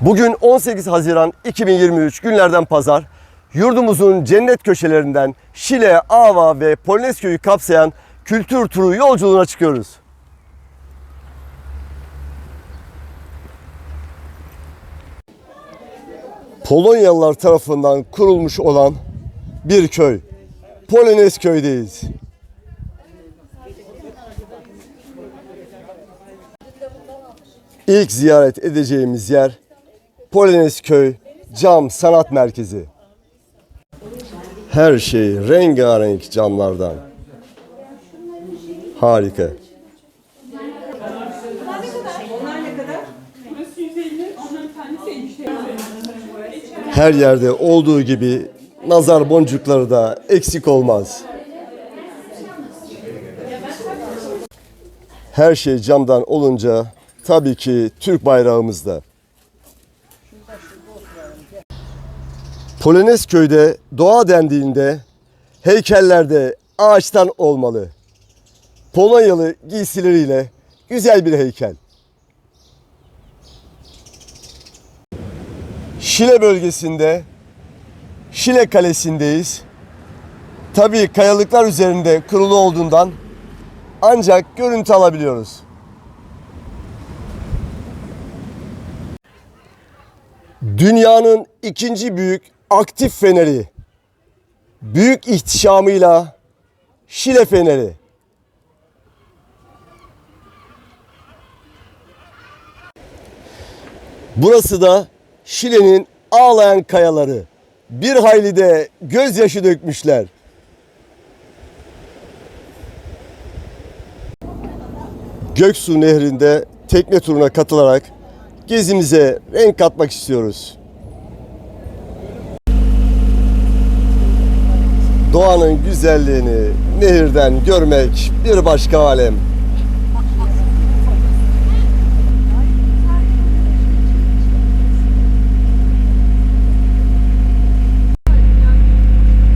Bugün 18 Haziran 2023 günlerden pazar. Yurdumuzun cennet köşelerinden Şile, Ava ve Polonezköy'ü kapsayan kültür turu yolculuğuna çıkıyoruz. Polonyalılar tarafından kurulmuş olan bir köy. Polonezköy'deyiz. İlk ziyaret edeceğimiz yer Polonezköy Cam Sanat Merkezi. Her şey rengarenk camlardan. Harika. Her yerde olduğu gibi nazar boncukları da eksik olmaz. Her şey camdan olunca tabii ki Türk bayrağımız Polonezköy'de doğa dendiğinde heykellerde ağaçtan olmalı. Polonyalı giysileriyle güzel bir heykel. Şile bölgesinde Şile Kalesi'ndeyiz. Tabii kayalıklar üzerinde kurulu olduğundan ancak görüntü alabiliyoruz. Dünyanın ikinci büyük aktif feneri. Büyük ihtişamıyla Şile Feneri. Burası da Şile'nin ağlayan kayaları. Bir hayli de gözyaşı dökmüşler. Göksu Nehri'nde tekne turuna katılarak gezimize renk katmak istiyoruz. Doğanın güzelliğini nehirden görmek bir başka alem.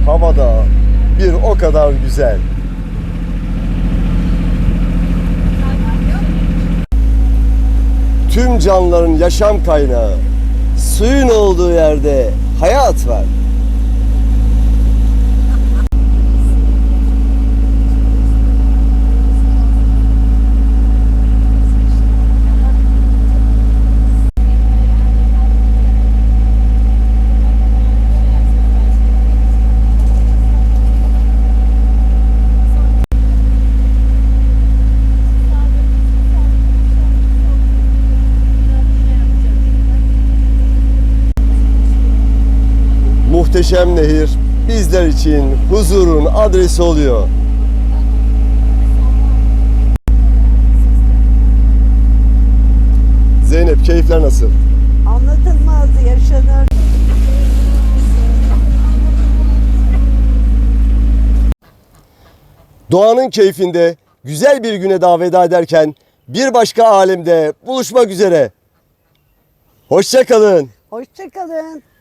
Havada bir o kadar güzel. Tüm canlıların yaşam kaynağı. Suyun olduğu yerde hayat var. Muhteşem nehir bizler için huzurun adresi oluyor. Zeynep keyifler nasıl? Anlatılmaz yaşanır. Doğanın keyfinde güzel bir güne daha veda ederken bir başka alemde buluşmak üzere. Hoşça kalın. Hoşçakalın.